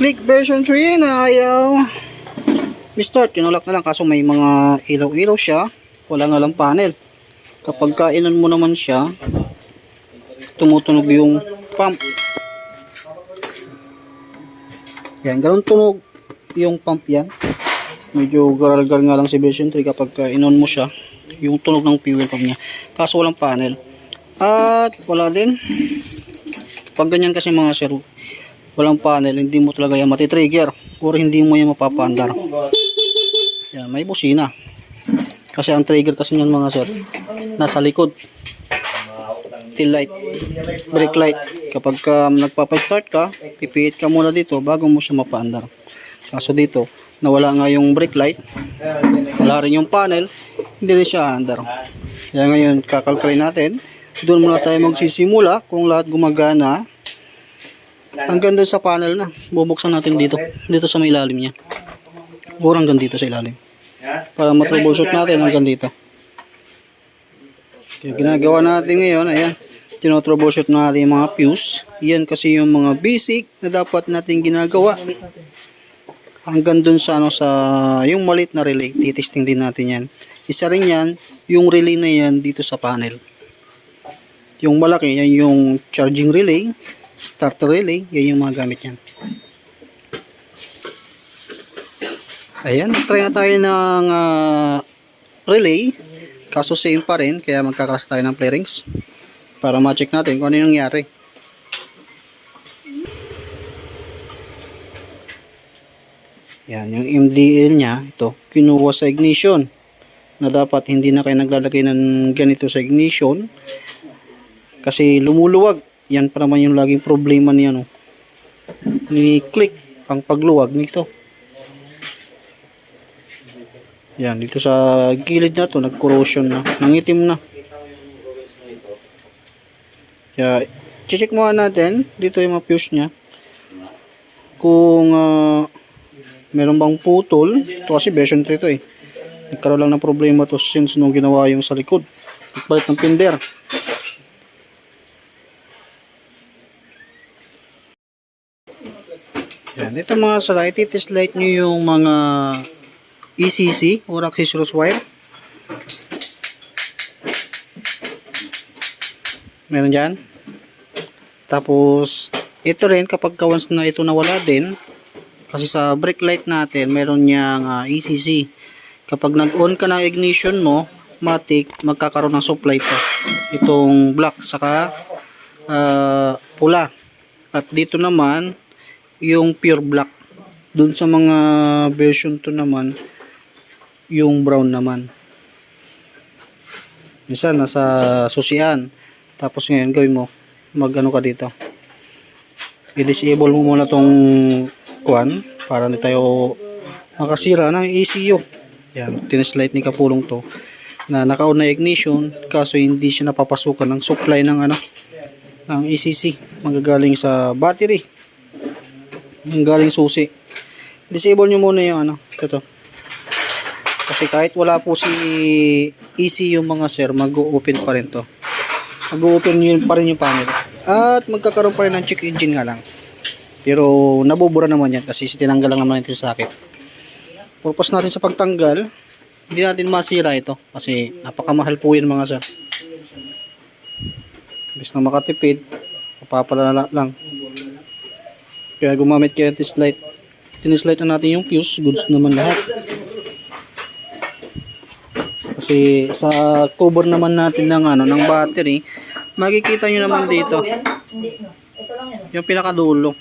Click version 3 na ayaw. Mi-start, tinulak na lang kaso may mga ilaw-ilaw siya. Wala nga lang panel. Kapag kainan mo naman siya, tumutunog yung pump. Yan, ganun tunog yung pump yan. Medyo garalgal nga lang si version 3 kapag kainan mo siya. Yung tunog ng fuel pump niya. Kaso walang panel. At wala din. Pag ganyan kasi mga sir, walang panel, hindi mo talaga yan matitrigger or hindi mo yan mapapandar. Yan, may busina. Kasi ang trigger kasi niyan mga sir, nasa likod. Tail light, brake light. Kapag ka nagpapa-start ka, pipihit ka muna dito bago mo siya mapaandar. Kaso dito, nawala nga yung brake light, wala rin yung panel, hindi rin siya andar. Kaya ngayon, kakalkulay natin, doon muna tayo magsisimula kung lahat gumagana hanggang doon sa panel na. Bubuksan natin dito. Dito sa may ilalim niya. Or hanggang dito sa ilalim. Para matroubleshoot natin hanggang dito. Kaya ginagawa natin ngayon ayan. Tinotroubleshoot natin yung mga fuse. Yan kasi yung mga basic na dapat natin ginagawa. Hanggang dun sa ano sa yung malit na relay titesting din natin yan. Isa rin yan yung relay na yan dito sa panel. Yung malaki yan yung charging relay starter relay yan yung mga gamit yan ayan try na tayo ng ah, relay. Kaso same pa rin kaya magkakalas tayo ng play rings para ma-check natin kung ano yung nangyari. Yan yung MDL nya ito kinuha sa ignition na dapat hindi na kayo naglalagay ng ganito sa ignition kasi lumuluwag yan pa naman yung laging problema niya no? Ni click ang pagluwag nito. Yan dito sa gilid na to nag corrosion na. Nangitim na. Kaya check muna natin dito yung mga fuse nya kung ah, meron bang putol ito kasi version 3 to eh. Nagkaroon lang ng problema to since nung ginawa yung sa likod. Nagpalit ng pinder yan. Ito mga sala ititis light nyo yung mga ECC or accessories wire. Meron dyan. Tapos ito rin kapag ka once na ito nawala din kasi sa brake light natin meron niyang ah, ECC kapag nag-on ka ng ignition mo matik magkakaroon ng supply to itong black saka ah, pula. At dito naman yung pure black. Dun sa mga version to naman yung brown naman. Minsan nasa susian. Tapos ngayon gawin mo mag ano ka dito. I-disable mo muna tong kuan para hindi tayo makasira ng ECU yan tineslight ni kapulong to na naka-on na ignition kaso hindi siya napapasukan ng supply ng ano ng ECC manggagaling sa battery yung galing susi. Disable nyo muna yung ano ito. Kasi kahit wala po si ECU mga sir mag-open pa rin to. Mag-open yun pa rin yung panel. At magkakaroon pa rin ng check engine nga lang. Pero nabubura naman yan kasi tinanggal lang naman ito sa sakit purpose natin sa pagtanggal hindi natin masira ito kasi napakamahal po yun mga sir. Bis na makatipid mapapalala lang kaya gumamit kayo ng light tinislight na natin yung fuse. Goods naman lahat. Kasi sa cover naman natin ng ano ng battery makikita nyo naman dito. Yung pinakadulo.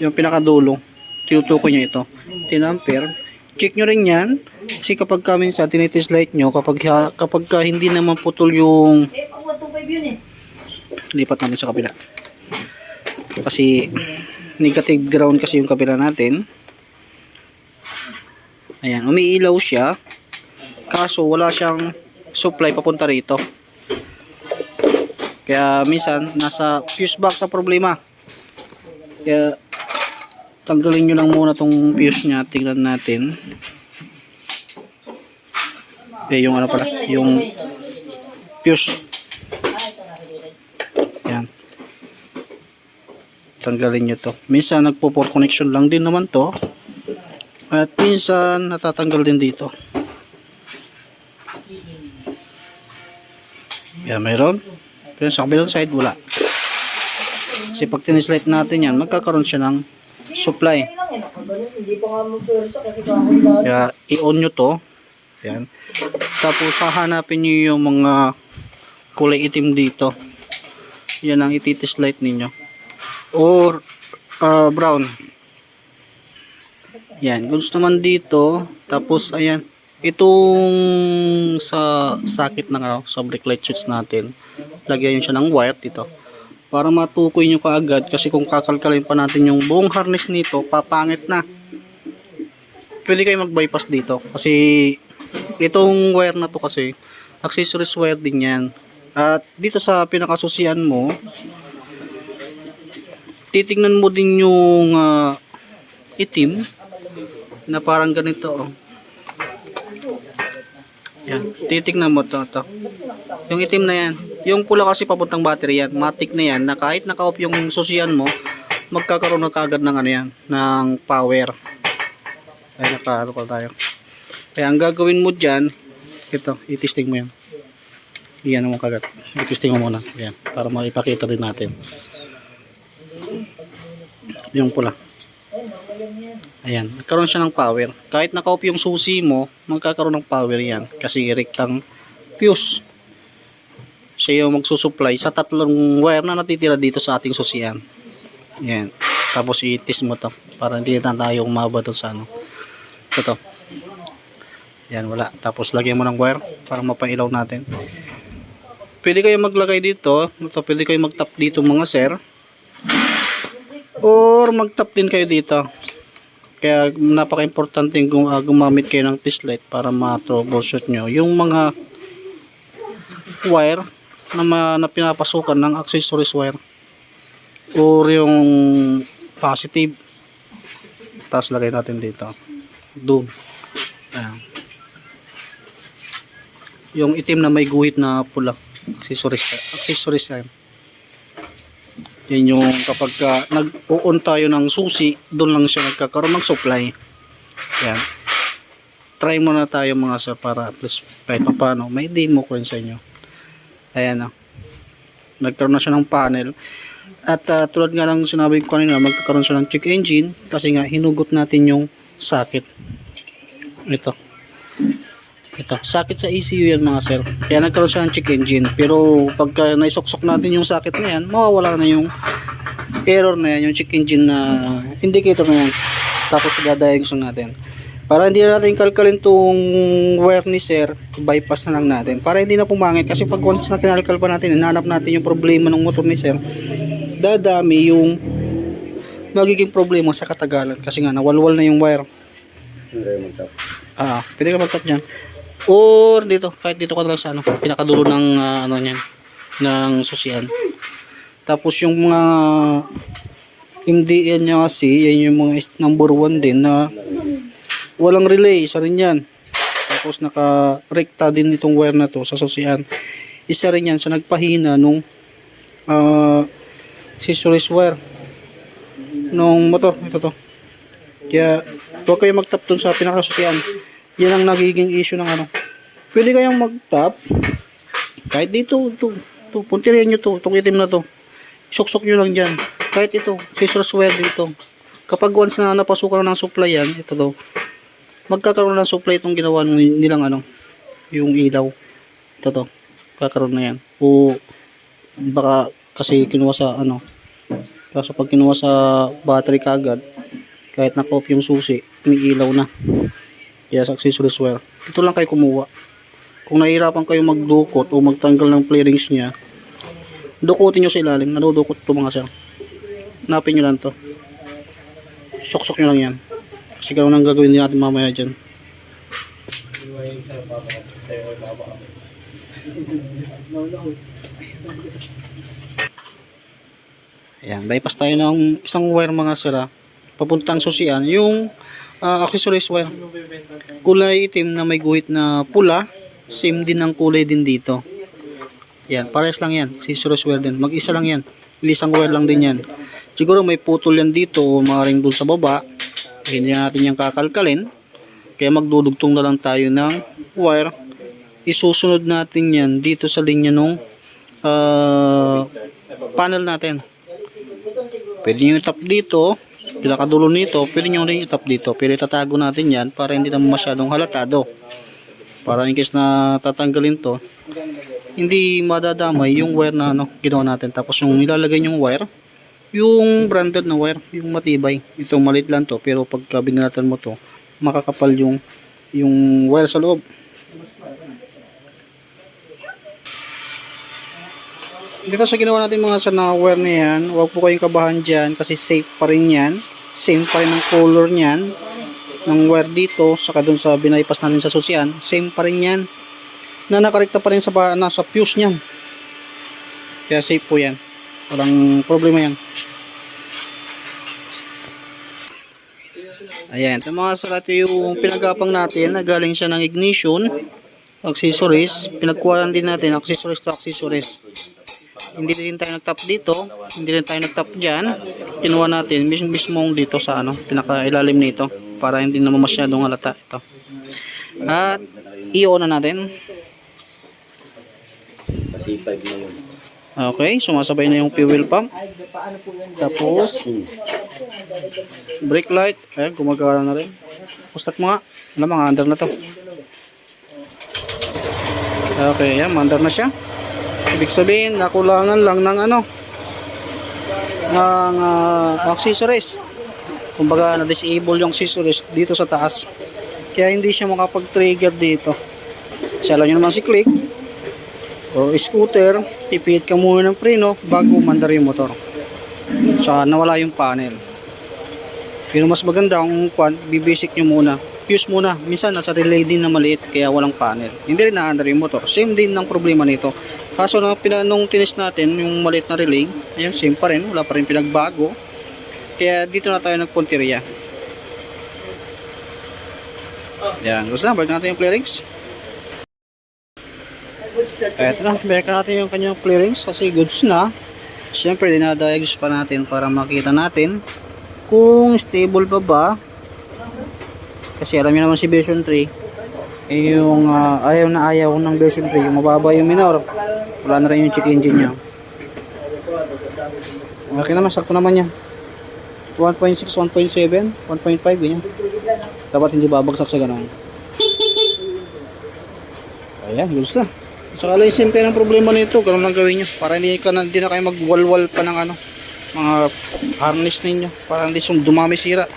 Yung pinakadulo. Tinutukoy nyo ito. 10 ampere check nyo rin yan. Kasi kapag ka minsan tinitis light nyo kapag, kapag ka hindi naman putol yung Eh, pag 125 yun eh. lipat natin sa kabila kasi negative ground kasi yung kabila natin. Ayan umiilaw siya. Kaso wala siyang supply papunta rito. Kaya minsan nasa fuse box sa problema. Kaya tanggalin nyo lang muna tong fuse nya tingnan natin. Eh yung ano pala yung fuse yan tanggalin nyo to. Minsan nagpo-for connection lang din naman to. At minsan natatanggal din dito. Yan, mayroon. Pero sa kabilang side, wala. Kasi pag tinislight natin yan, magkakaroon siya ng supply. Kaya i-on nyo to. Yan. Tapos hahanapin nyo yung mga kulay itim dito. Yan ang ititis light ninyo. Or uh, brown. Yan. Gusto naman dito. Tapos ayan. Itong sa sakit ng ano, sa brake light switch natin. Lagyan nyo siya ng wire dito. Para matukoy nyo kaagad. Kasi kung kakalkalin pa natin yung buong harness nito, papangit na pwede kayo mag-bypass dito kasi itong wire na to kasi accessories wire din yan at dito sa pinakasusian mo titingnan mo din yung ah, itim na parang ganito oh. yan titingnan mo to, to. Yung itim na yan yung pula kasi papuntang battery yan matic na yan na kahit naka-off yung susian mo magkakaroon na kagad ng ano yan ng power. Ay naka tayo. Kaya ang gagawin mo dyan ito itisting mo yan. Iyan mo kagat. Itisting mo muna. Yan para maipakita din natin yung pula ayan nagkaroon siya ng power kahit naka-off yung susi mo magkakaroon ng power yan kasi rektang fuse siya yung magsusupply sa tatlong wire na natitira dito sa ating susian yan tapos itis mo to para hindi na tayo umaba doon sa ano ito. Yan, wala. Tapos lagyan mo ng wire para mapailaw natin. Pwede kayo maglagay dito. Ito, pwede kayo magtap dito mga sir. Or magtap din kayo dito. Kaya napaka-importante kung uh, gumamit kayo ng test light para ma-troubleshoot nyo. Yung mga wire na, ma, na pinapasukan ng accessories wire. Or yung positive. Tapos lagay natin dito doon. Yung itim na may guhit na pula. Accessories. Accessories yan. Yan yung kapag ka, nag-on tayo ng susi, doon lang siya nagkakaroon ng supply. Yan. Try muna tayo mga sir para at least kahit pa paano, may demo ko rin sa inyo. Ayan na. Nagkaroon na siya ng panel. At uh, tulad nga ng sinabi ko kanina, magkakaroon siya ng check engine kasi nga hinugot natin yung sakit. Ito. Ito. Sakit sa ECU yan mga sir. Kaya nagkaroon siya ng check engine. Pero pagka naisuksok natin yung sakit na yan, mawawala na yung error na yan, yung check engine na indicator na yan. Tapos dadiagnose natin. Para hindi na natin kalkalin tong wire ni sir, bypass na lang natin. Para hindi na pumangit. Kasi pag once na kinalkal pa natin, hinanap natin yung problema ng motor ni sir, dadami yung magiging problema sa katagalan. Kasi nga, nawalwal na yung wire. Ah, pwede ka mag-tap dyan. Or dito, kahit dito ka lang sa ano, pinakadulo ng ah, ano niyan, ng susian. Tapos yung mga MDL niya kasi, yan yung mga number 1 din na walang relay, isa rin yan. Tapos naka-rekta din itong wire na to sa susian. Isa rin yan sa nagpahina nung ah, accessories wire nung motor. Ito to. Kaya, huwag kayo mag-tap dun sa pinakasusian. Yan ang nagiging issue ng ano. Pwede kayong mag-tap. Kahit dito, to, to, puntirin nyo to, itong itim na to. Suksok nyo lang dyan. Kahit ito, scissors wire dito. Kapag once na napasukan na ng supply yan, ito to, magkakaroon ng supply itong ginawa ng nilang ano, yung ilaw. Ito to, kakaroon na yan. O, baka kasi kinuha sa ano, Kaso pag kinuha sa battery kagad, kahit na-off yung susi, may ilaw na. Sa accessories wire. Ito lang kayo kumuha. Kung nahihirapan kayo magdukot o magtanggal ng playrings niya, dukutin nyo sa ilalim. Nadudukot ito mga sir. Hanapin nyo lang to. Suksok nyo lang yan. Kasi ganoon ang gagawin natin mamaya dyan. Ayan, bypass tayo ng isang wire mga sira. Papuntang susian. Yung ah, accessories wire. Kulay itim na may guhit na pula. Same din ang kulay din dito. Yan, pares lang yan. Accessories wire din. Mag-isa lang yan. Isang wire lang din yan. siguro may putol yan dito o maaaring dun sa baba hindi natin yung kakalkalin kaya magdudugtong na lang tayo ng wire isusunod natin yan dito sa linya nung ah, panel natin pwede nyo itap dito pinakadulo nito pwede nyo rin itap dito pero itatago natin yan para hindi naman masyadong halatado para in case na tatanggalin to hindi madadamay yung wire na ano, ginawa natin. Tapos yung nilalagay yung wire, yung branded na wire, yung matibay. Ito malit lang to, pero pagka binalatan mo to, makakapal yung yung wire sa loob. Dito sa ginawa natin mga sa na wire na yan, huwag po kayong kabahan dyan kasi safe pa rin yan. Same pa rin ang color niyan ng wire dito, saka dun sa binaypas natin sa susian, same pa rin yan na nakarekta pa rin sa nasa fuse niyan. Kaya safe po yan. Walang problema yan. Ayan, ito mga salat yung pinagapang natin na galing siya ng ignition, accessories, pinagkuhaan din natin accessories to accessories. Hindi din tayo nagtap dito, hindi din tayo nagtap dyan. Kinuha natin mis mismong dito sa ano, pinakailalim nito para hindi naman masyadong halata ito. At i-on na natin. Kasi 5 na yun. Okay, sumasabay na yung fuel pump. Tapos, brake light. Ayan, gumagana na rin. Pustak nga. Alam, mga under na to. Okay, ayan, under na siya. Ibig sabihin, nakulangan lang ng ano, ng ah, accessories. Kumbaga, na-disable yung accessories dito sa taas. Kaya hindi siya makapag-trigger dito. Kasi alam nyo naman si Click, o scooter, tipid ka muna ng preno bago umandar yung motor. Sa nawala yung panel. Pero mas maganda kung kwan, bibasic nyo muna. Fuse muna. Minsan nasa relay din na maliit kaya walang panel. Hindi rin na-under yung motor. Same din ng problema nito. Kaso na pina, nung tinis natin yung maliit na relay, ayun, same pa rin. Wala pa rin pinagbago. Kaya dito na tayo nagpunteriya. Yan. Gusto na, balik natin yung clearings. Eto na, balik natin yung kanyang clearings kasi goods na. Siyempre, dinadiagnose pa natin para makita natin kung stable pa ba. Kasi alam niyo naman si version 3, eh, yung ah, ayaw na ayaw ng version 3, yung mababa yung minor. Wala na rin yung check engine niya. Okay naman, sakto naman yan. 1.6, 1.7, 1.5, ganyan. Dapat hindi babagsak sa ganun. Ayan, goods na. Saka lang simple ng problema nito, ganun lang gawin nyo. Para hindi, ka na, hindi na kayo magwalwal pa ng ano, mga harness ninyo. Para hindi dumami sira.